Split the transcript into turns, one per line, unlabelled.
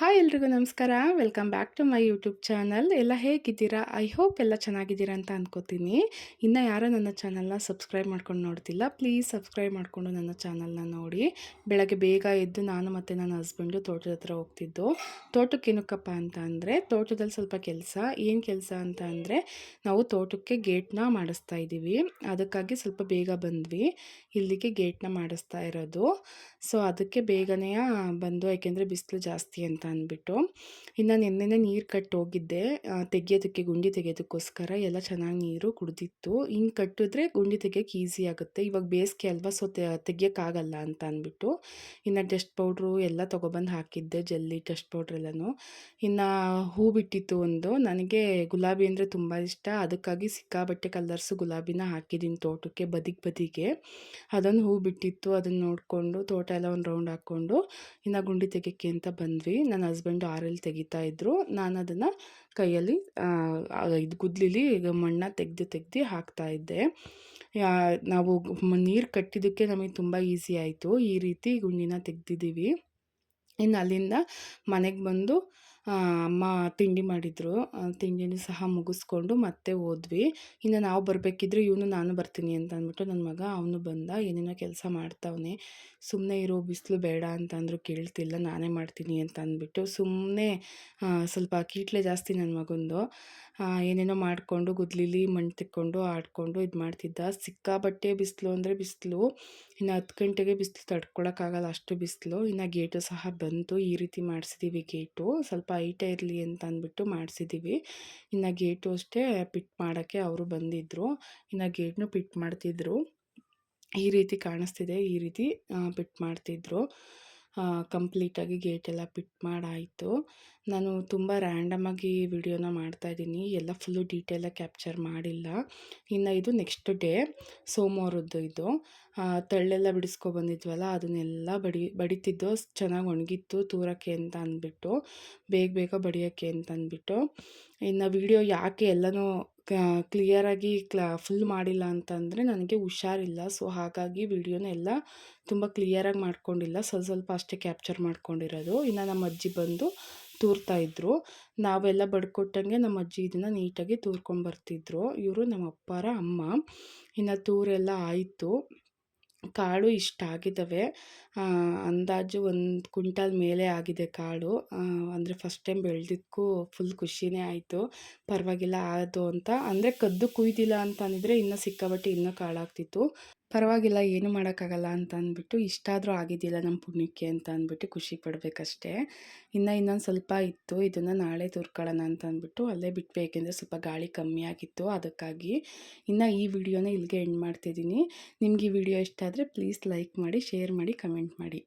Hi ಎಲ್ರಿಗೂ ನಮಸ್ಕಾರ. Welcome back to my YouTube channel ಎಲ್ಲ ಹೇಗಿದ್ದೀರಾ? ಐ ಹೋಪ್ ಎಲ್ಲ ಚೆನ್ನಾಗಿದ್ದೀರಾ ಅಂತ ಅಂದ್ಕೋತೀನಿ ಇನ್ನು ಯಾರೋ ನನ್ನ ಚಾನಲ್ನ ಸಬ್ಸ್ಕ್ರೈಬ್ ಮಾಡ್ಕೊಂಡು ನೋಡ್ತಿಲ್ಲ ಪ್ಲೀಸ್ ಸಬ್ಸ್ಕ್ರೈಬ್ ಮಾಡಿಕೊಂಡು ನನ್ನ ಚಾನಲ್ನ ನೋಡಿ. ಬೆಳಗ್ಗೆ ಬೇಗ ಎದ್ದು ನಾನು ಮತ್ತು ನನ್ನ ಹಸ್ಬೆಂಡು ತೋಟದ ಹತ್ರ ಹೋಗ್ತಿದ್ದು. ತೋಟಕ್ಕೆ ಏನಕ್ಕಪ್ಪ ಅಂತ ಅಂದರೆ, ತೋಟದಲ್ಲಿ ಸ್ವಲ್ಪ ಕೆಲಸ. ಏನು ಕೆಲಸ ಅಂತ ಅಂದರೆ, ನಾವು ತೋಟಕ್ಕೆ ಗೇಟ್ನ ಮಾಡಿಸ್ತಾ ಇದ್ದೀವಿ. ಅದಕ್ಕಾಗಿ ಸ್ವಲ್ಪ ಬೇಗ ಬಂದ್ವಿ. ಇಲ್ಲಿಗೆ ಗೇಟ್ನ ಮಾಡಿಸ್ತಾ ಇರೋದು. ಸೊ ಅದಕ್ಕೆ ಬೇಗನೆ ಬಂದು, ಯಾಕೆಂದರೆ ಬಿಸಿಲು ಜಾಸ್ತಿ ಅಂತ ಅಂದ್ಬಿಟ್ಟು, ಇನ್ನು ನೆನ್ನೆನೇ ನೀರು ಕಟ್ಟಿ ಹೋಗಿದ್ದೆ. ತೆಗಿಯೋದಕ್ಕೆ, ಗುಂಡಿ ತೆಗೆಯೋದಕ್ಕೋಸ್ಕರ ಎಲ್ಲ ಚೆನ್ನಾಗಿ ನೀರು ಕುಡಿದಿತ್ತು. ಹಿಂಗೆ ಕಟ್ಟಿದ್ರೆ ಗುಂಡಿ ತೆಗಿಯೋಕ್ಕೆ ಈಸಿ ಆಗುತ್ತೆ. ಇವಾಗ ಬೇಸಿಗೆ ಅಲ್ವಾ, ಸೊ ತೆಗಿಯೋಕ್ಕಾಗಲ್ಲ ಅಂತ ಅಂದ್ಬಿಟ್ಟು, ಇನ್ನು ಡಸ್ಟ್ ಪೌಡ್ರು ಎಲ್ಲ ತೊಗೊಬಂದು ಹಾಕಿದ್ದೆ, ಜಲ್ಲಿ ಡಸ್ಟ್ ಪೌಡ್ರ್ ಎಲ್ಲನೂ. ಇನ್ನು ಹೂ ಬಿಟ್ಟಿತ್ತು ಒಂದು. ನನಗೆ ಗುಲಾಬಿ ಅಂದರೆ ತುಂಬ ಇಷ್ಟ. ಅದಕ್ಕಾಗಿ ಸಿಕ್ಕಾಬಟ್ಟೆ ಕಲರ್ಸು ಗುಲಾಬಿನ ಹಾಕಿದ್ದೀನಿ ತೋಟಕ್ಕೆ, ಬದಿಗೆ ಬದಿಗೆ. ಅದೊಂದು ಹೂ ಬಿಟ್ಟಿತ್ತು. ಅದನ್ನು ನೋಡಿಕೊಂಡು, ತೋಟ ಎಲ್ಲ ಒಂದು ರೌಂಡ್ ಹಾಕ್ಕೊಂಡು ಇನ್ನು ಗುಂಡಿ ತೆಗಿಯೋಕ್ಕೆ ಅಂತ ಬಂದ್ವಿ. ನನ್ನ ಹಸ್ಬೆಂಡು ಆರಲ್ಲಿ ತೆಗಿತಾ ಇದ್ದರು ನಾನು ಅದನ್ನು ಕೈಯಲ್ಲಿ ಇದು ಗುದ್ಲಿಲಿ ಈಗ ಮಣ್ಣ ತೆಗೆದು ತೆಗ್ದು ಹಾಕ್ತಾಯಿದ್ದೆ ನಾವು ನೀರು ಕಟ್ಟಿದ್ದಕ್ಕೆ ನಮಗೆ ತುಂಬ ಈಸಿ ಆಯಿತು. ಈ ರೀತಿ ಗುಂಡಿನ ತೆಗ್ದಿದ್ದೀವಿ. ಇನ್ನು ಅಲ್ಲಿಂದ ಮನೆಗೆ ಬಂದು ಅಮ್ಮ ತಿಂಡಿ ಮಾಡಿದರು. ತಿಂಡಿನೂ ಸಹ ಮುಗಿಸ್ಕೊಂಡು ಮತ್ತೆ ಹೋದ್ವಿ. ಇನ್ನು ನಾವು ಬರಬೇಕಿದ್ರೆ ಇವನು ನಾನು ಬರ್ತೀನಿ ಅಂತ ಅಂದ್ಬಿಟ್ಟು ನನ್ನ ಮಗ ಅವನು ಬಂದ. ಏನೇನೋ ಕೆಲಸ ಮಾಡ್ತಾವನೆ. ಸುಮ್ಮನೆ ಇರೋ, ಬಿಸಿಲು ಬೇಡ ಅಂತಂದ್ರು ಕೇಳ್ತಿಲ್ಲ, ನಾನೇ ಮಾಡ್ತೀನಿ ಅಂತ ಅಂದ್ಬಿಟ್ಟು ಸುಮ್ಮನೆ ಸ್ವಲ್ಪ ಕೀಟ್ಲೆ ಜಾಸ್ತಿ ನನ್ನ ಮಗಂದು. ಏನೇನೋ ಮಾಡಿಕೊಂಡು ಗುದ್ಲಿಲಿ ಮಣ್ಣು ತಿಕ್ಕೊಂಡು ಆಡಿಕೊಂಡು ಇದು ಮಾಡ್ತಿದ್ದ. ಸಿಕ್ಕಾಬಟ್ಟೆ ಬಿಸಿಲು ಅಂದರೆ ಬಿಸಿಲು. ಇನ್ನು ಹತ್ತು ಗಂಟೆಗೆ ಬಿಸಿಲು ತಡ್ಕೊಳಕ್ಕಾಗಲ್ಲ ಅಷ್ಟು ಬಿಸಿಲು. ಇನ್ನು ಗೇಟು ಸಹ ಬಂತು. ಈ ರೀತಿ ಮಾಡಿಸಿದ್ದೀವಿ ಗೇಟು. ಸ್ವಲ್ಪ ಹೈಟೇ ಇರಲಿ ಅಂತ ಅಂದ್ಬಿಟ್ಟು ಮಾಡಿಸಿದ್ದೀವಿ ಇನ್ನು ಗೇಟು ಅಷ್ಟೇ ಪಿಟ್ ಮಾಡೋಕ್ಕೆ ಅವರು ಬಂದಿದ್ದರು ಇನ್ನು ಗೇಟ್ನು ಪಿಟ್ ಮಾಡ್ತಿದ್ರು. ಈ ರೀತಿ ಕಾಣಿಸ್ತಿದೆ, ಈ ರೀತಿ ಪಿಟ್ ಮಾಡ್ತಿದ್ರು. ಕಂಪ್ಲೀಟಾಗಿ ಗೇಟೆಲ್ಲ ಪಿಟ್ ಮಾಡಾಯಿತು. ನಾನು ತುಂಬ ರ್ಯಾಂಡಮಾಗಿ ವಿಡಿಯೋನ ಮಾಡ್ತಾಯಿದ್ದೀನಿ ಎಲ್ಲ ಫುಲ್ಲು ಡೀಟೇಲಾಗಿ ಕ್ಯಾಪ್ಚರ್ ಮಾಡಿಲ್ಲ. ಇನ್ನು ಇದು ನೆಕ್ಸ್ಟ್ ಡೇ ಸೋಮವಾರದ್ದು ಇದು. ತಳ್ಳೆಲ್ಲ ಬಿಡಿಸ್ಕೊಬಂದಿದ್ವಲ್ಲ ಅದನ್ನೆಲ್ಲ ಬಡಿ, ಬಡಿತಿದ್ದು ಚೆನ್ನಾಗಿ ಒಣಗಿತ್ತು, ತೂರಕ್ಕೆ ಅಂತ ಅಂದ್ಬಿಟ್ಟು, ಬೇಗ ಬೇಗ ಬಡಿಯೋಕ್ಕೆ ಅಂತ ಅಂದ್ಬಿಟ್ಟು. ಇನ್ನು ವಿಡಿಯೋ ಯಾಕೆ ಎಲ್ಲನೂ ಕ್ಲಿಯರಾಗಿ ಕ್ಲಾ, ಫುಲ್ ಮಾಡಿಲ್ಲ ಅಂತಂದರೆ ನನಗೆ ಹುಷಾರಿಲ್ಲ. ಸೊ, ಹಾಗಾಗಿ ವಿಡಿಯೋನ ಎಲ್ಲ ತುಂಬ ಕ್ಲಿಯರಾಗಿ ಮಾಡ್ಕೊಂಡಿಲ್ಲ. ಸ್ವಲ್ಪ ಸ್ವಲ್ಪ ಅಷ್ಟೇ ಕ್ಯಾಪ್ಚರ್ ಮಾಡ್ಕೊಂಡಿರೋದು. ಇನ್ನು ನಮ್ಮ ಅಜ್ಜಿ ಬಂದು ತೂರ್ತಾ ಇದ್ದರು ನಾವೆಲ್ಲ ಬಡ್ಕೊಟ್ಟಂಗೆ ನಮ್ಮ ಅಜ್ಜಿ ಇದನ್ನು ನೀಟಾಗಿ ತೂರ್ಕೊಂಬರ್ತಿದ್ರು ಇವರು ನಮ್ಮ ಅಪ್ಪರ ಅಮ್ಮ. ಇನ್ನು ತೂರೆಲ್ಲ ಆಯಿತು. ಕಾಳು ಇಷ್ಟ ಆಗಿದ್ದಾವೆ. ಅಂದಾಜು ಒಂದು ಕ್ವಿಂಟಾಲ್ ಮೇಲೆ ಆಗಿದೆ ಕಾಳು. ಅಂದರೆ ಫಸ್ಟ್ ಟೈಮ್ ಬೆಳೆದಿದ್ದಕ್ಕೂ ಫುಲ್ ಖುಷಿನೇ ಆಯಿತು. ಪರವಾಗಿಲ್ಲ ಆಯಿತು ಅಂತ. ಅಂದರೆ ಕದ್ದು ಕುಯ್ದಿಲ್ಲ ಅಂತ ಅಂದಿದ್ರೆ ಇನ್ನೂ ಸಿಕ್ಕಾಪಟ್ಟೆ ಇನ್ನೂ ಕಾಳಾಗ್ತಿತ್ತು. ಪರವಾಗಿಲ್ಲ, ಏನು ಮಾಡೋಕ್ಕಾಗಲ್ಲ ಅಂತ ಅಂದ್ಬಿಟ್ಟು ಇಷ್ಟಾದರೂ ಆಗಿದ್ದಿಲ್ಲ ನಮ್ಮ ಪುಣ್ಯಕ್ಕೆ ಅಂತ ಅಂದ್ಬಿಟ್ಟು ಖುಷಿ ಪಡಬೇಕಷ್ಟೇ. ಇನ್ನು ಇನ್ನೊಂದು ಸ್ವಲ್ಪ ಇತ್ತು, ಇದನ್ನು ನಾಳೆ ತುರ್ಕೊಳ್ಳೋಣ ಅಂತ ಅಂದ್ಬಿಟ್ಟು ಅಲ್ಲೇ ಬಿಟ್ಬೇಕೆಂದರೆ ಸ್ವಲ್ಪ ಗಾಳಿ ಕಮ್ಮಿ ಆಗಿತ್ತು, ಅದಕ್ಕಾಗಿ ಇನ್ನು ಈ ವಿಡಿಯೋನ ಇಲ್ಲಿಗೆ ಎಂಡ್ ಮಾಡ್ತಿದ್ದೀನಿ. ನಿಮಗೆ ಈ ವಿಡಿಯೋ ಇಷ್ಟ ಆದರೆ ಪ್ಲೀಸ್ ಲೈಕ್ ಮಾಡಿ ಶೇರ್ ಮಾಡಿ ಕಮೆಂಟ್ ಮಾಡಿ.